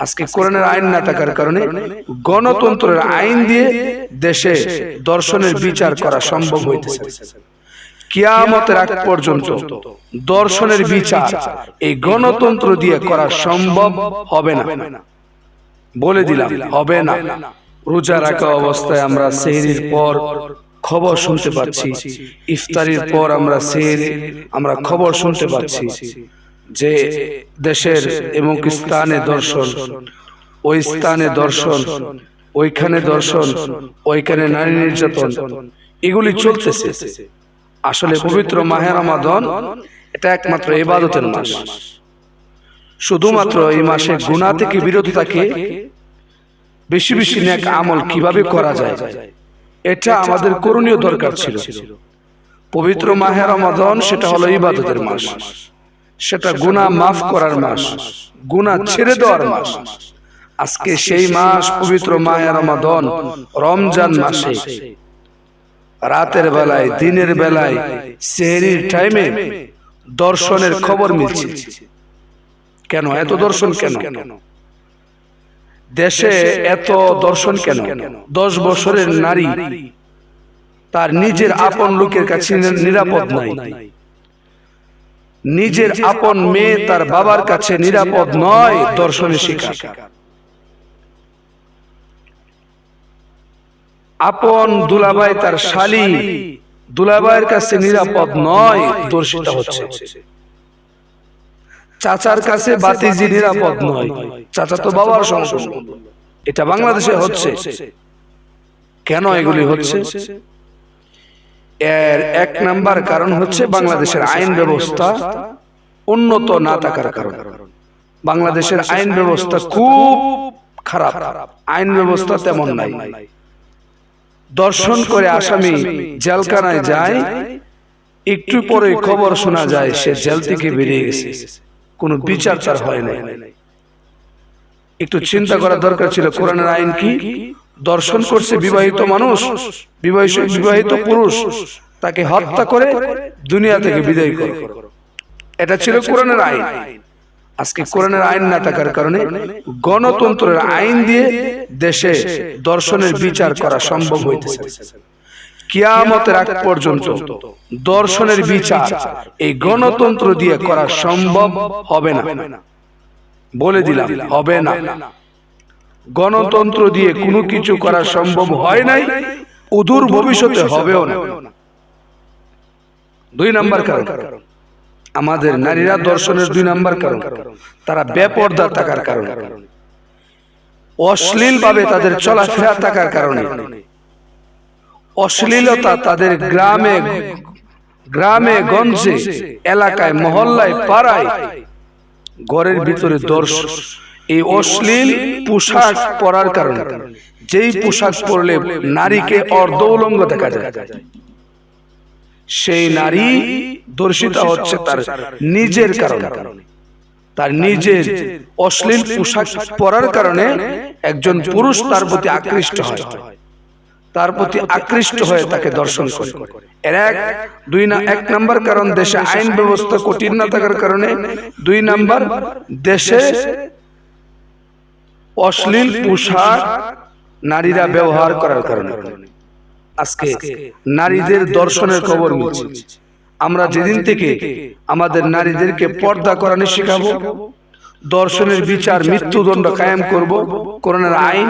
আজকে কোরআনের আইন না থাকার কারণে গণতন্ত্রের আইন দিয়ে দেশে দর্শনের বিচার করা সম্ভব হইতেছে। কিয়ামতের আগ পর্যন্ত দর্শনের বিচার এই গণতন্ত্র দিয়ে করা সম্ভব হবে না। বলে দিলাম হবে না। রোজা রাখা অবস্থায় আমরা সেহরির পর খবর শুনতে পাচ্ছি। ইফতারির পর আমরা সেহরি আমরা খবর শুনতে পাচ্ছি। যে দেশের এবং স্থানে দর্শন, ওই স্থানে দর্শন, ওইখানে দর্শন, ওইখানে নারী নির্যাতন, এগুলি চলতেছে। আসলে পবিত্র মাহে রমাদন এটা একমাত্র ইবাদতের মাস। শুধুমাত্র এই মাসে গুণা থেকে বিরত থাকে, বেশি বেশি নেক আমল কীভাবে করা যায়, এটা আমাদের করণীয় দরকার ছিল। পবিত্র মাহে রমাদন সেটা হলো ইবাদতের মাস। সেটা গুণা মাফ করার মাস গুণা ছেড়ে দেওয়ার মাস। আজকে সেই মাস পবিত্র মাহে রমাদন রমজান মাসে। রাতের বেলায় দিনের বেলায় সেহরির টাইমে দর্শনের খবর মিলছে। কেন? এত দর্শন কেন? দেশে এত দর্শন কেন? দশ বছরের নারী তার নিজের আপন লোকের কাছে নিরাপদ নাই। নিজের আপন মেয়ে তার বাবার কাছে নিরাপদ নয় দর্শনের শিকার। আপন দুলাভাই তার শালী দুলাভাইয়ের কাছে নিরাপদ নয় দর্শিত হচ্ছে। চাচার কাছে বাতিজি নিরাপদ নয়। চাচা তো বাবার সংসদ এটা বাংলাদেশে হচ্ছে। কেন এগুলি হচ্ছে? এর এক নাম্বার কারণ হচ্ছে বাংলাদেশের আইন ব্যবস্থা উন্নত না থাকার কারণ। বাংলাদেশের আইন ব্যবস্থা খুব খারাপ। আইন ব্যবস্থা তেমন নাই। দর্শন করে আসামি জেলখানায় যায়, একটু পরে খবর শোনা যায় সে জেল থেকে বেরিয়ে গেছে। কোনো বিচার তার হয় নাই। একটু চিন্তা করা দরকার ছিল কোরআনের আইন কি? দর্শন করছে বিবাহিত মানুষ বিবাহিত বিবাহিত পুরুষ তাকে হত্যা করে দুনিয়া থেকে বিদায় করে। এটা ছিল কোরআনের আইন। আজকে কোরআনের আইন না থাকার কারণে গণতন্ত্রের আইন দিয়ে দেশে দর্শনের বিচার করা সম্ভব হইতেছে। কিয়ামতের আগ পর্যন্ত দর্শনের বিচার এই গণতন্ত্র দিয়ে করা সম্ভব হবে না। বলে দিলাম হবে না। গণতন্ত্র দিয়ে কোনো কিছু করা সম্ভব হয় নাই অদূর ভবিষ্যতে হবেও না। দুই নাম্বার কারণ, আমাদের নারীরা দর্শনের দুই নাম্বার কারণ, তারা বেপর্দা থাকার কারণে। অশ্লীল ভাবে তাদের চলাফেরা থাকার কারণে। অশ্লীলতা তাদের গ্রামে গ্রামে, গঞ্জে, এলাকায়, মহল্লায়, পাড়ায়, ঘরের ভিতরে দর্শন এই অশ্লীল পোশাক পরার কারণে, যেই পোশাক পরলে নারীকে অর্ধ উলঙ্গ দেখা যায়। সেই নারী দর্শিতা হচ্ছে তার নিজের কারণে। তার নিজের অশ্লীল পোশাক পরার কারণে একজন পুরুষ তার প্রতি আকৃষ্ট হয়। তার প্রতি আকৃষ্ট হয়ে তাকে দর্শন করে। এর এক, দুই না, এক নাম্বার কারণ দেশে আইন ব্যবস্থা কঠিন না থাকার কারণে, দুই নাম্বার দেশে অশ্লীল পোশাক নারীরা ব্যবহার করার কারণে। আজকে নারীদের দর্শনের খবর মিলছে। আমরা যেদিন থেকে আমাদের নারীদেরকে পর্দা করানো শেখাবো দর্শনের বিচার মৃত্যুদণ্ড কায়েম করব করোনার আইন